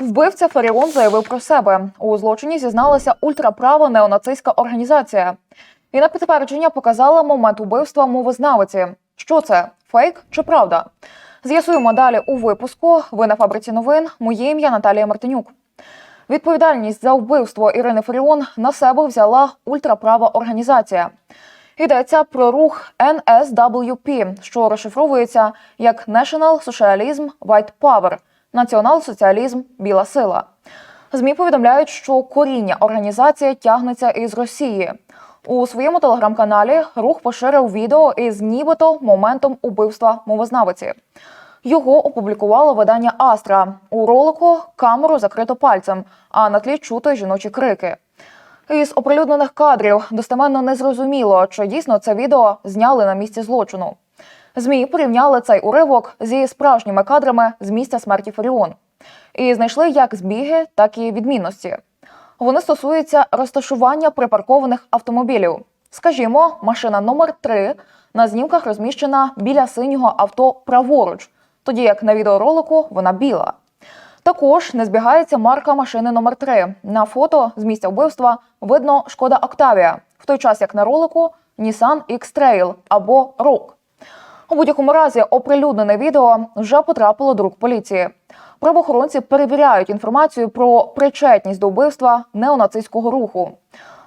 Вбивця Фаріон заявив про себе. У злочині зізналася ультраправа неонацистська організація. І на підтвердження показала момент убивства мовознавиці. Що це фейк чи правда? З'ясуємо далі у випуску. Ви на фабриці новин. Моє ім'я Наталія Мартинюк. Відповідальність за вбивство Ірини Фаріон на себе взяла ультраправа організація. Йдеться про рух NSWP, що розшифровується як National Socialism White Power – націонал-соціалізм Біла сила. ЗМІ повідомляють, що коріння організації тягнеться із Росії. У своєму телеграм-каналі рух поширив відео із нібито моментом убивства мовознавиці. Його опублікувало видання Астра. У ролику камеру закрито пальцем, а на тлі чути жіночі крики. Із оприлюднених кадрів достеменно не зрозуміло, чи дійсно це відео зняли на місці злочину. ЗМІ порівняли цей уривок зі справжніми кадрами з місця смерті Фаріон і знайшли як збіги, так і відмінності. Вони стосуються розташування припаркованих автомобілів. Скажімо, машина номер 3 на знімках розміщена біля синього авто праворуч, тоді як на відеоролику вона біла. Також не збігається марка машини номер 3 На фото з місця вбивства видно шкода Октавія, в той час як на ролику Nissan X-Trail або Rogue. У будь-якому разі оприлюднене відео вже потрапило до рук поліції. Правоохоронці перевіряють інформацію про причетність до вбивства неонацистського руху.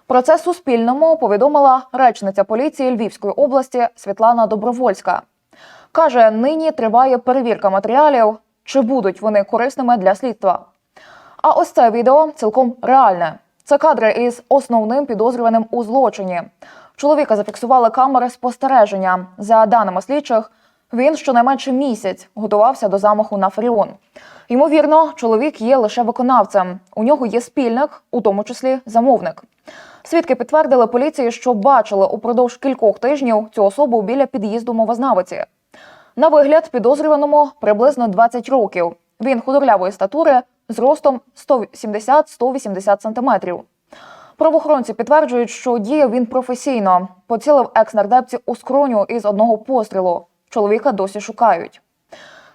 Про це Суспільному повідомила речниця поліції Львівської області Світлана Добровольська. Каже, нині триває перевірка матеріалів, чи будуть вони корисними для слідства. А ось це відео цілком реальне. Це кадри із основним підозрюваним у злочині. Чоловіка зафіксували камери спостереження. За даними слідчих, він щонайменше місяць готувався до замаху на Фаріон. Ймовірно, чоловік є лише виконавцем. У нього є спільник, у тому числі замовник. Свідки підтвердили поліції, що бачили упродовж кількох тижнів цю особу біля під'їзду мовознавиці. На вигляд підозрюваному приблизно 20 років. Він худорлявої статури з ростом 170-180 сантиметрів. Правоохоронці підтверджують, що діяв він професійно. Поцілив екс-нардепці у скроню із одного пострілу. Чоловіка досі шукають.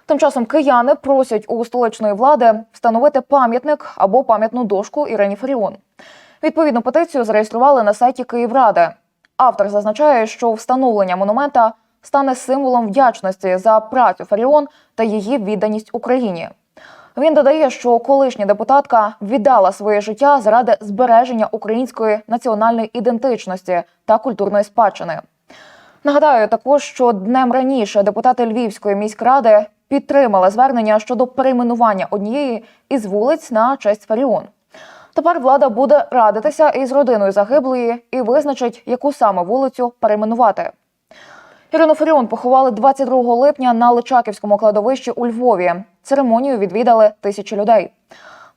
Тим часом кияни просять у столичної влади встановити пам'ятник або пам'ятну дошку Ірині Фаріон. Відповідну петицію зареєстрували на сайті Київради. Автор зазначає, що встановлення монумента стане символом вдячності за працю Фаріон та її відданість Україні. Він додає, що колишня депутатка віддала своє життя заради збереження української національної ідентичності та культурної спадщини. Нагадаю також, що днем раніше депутати Львівської міськради підтримали звернення щодо перейменування однієї із вулиць на честь Фаріон. Тепер влада буде радитися із родиною загиблої і визначить, яку саме вулицю перейменувати. Ірину Фаріон поховали 22 липня на Личаківському кладовищі у Львові. Церемонію відвідали тисячі людей.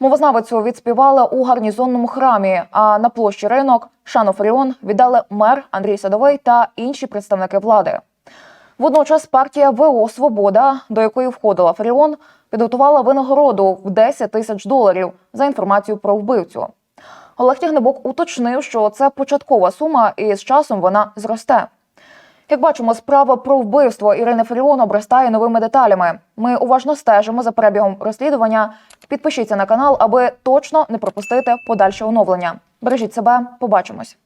Мовознавицю відспівали у гарнізонному храмі. А на площі ринок Шану Фаріон віддали мер Андрій Садовий та інші представники влади. Водночас партія ВО Свобода, до якої входила Фаріон, підготувала винагороду в 10 тисяч доларів за інформацію про вбивцю. Олег Тягнебок уточнив, що це початкова сума, і з часом вона зросте. Як бачимо, справа про вбивство Ірини Фаріон обростає новими деталями. Ми уважно стежимо за перебігом розслідування. Підпишіться на канал, аби точно не пропустити подальше оновлення. Бережіть себе, побачимось.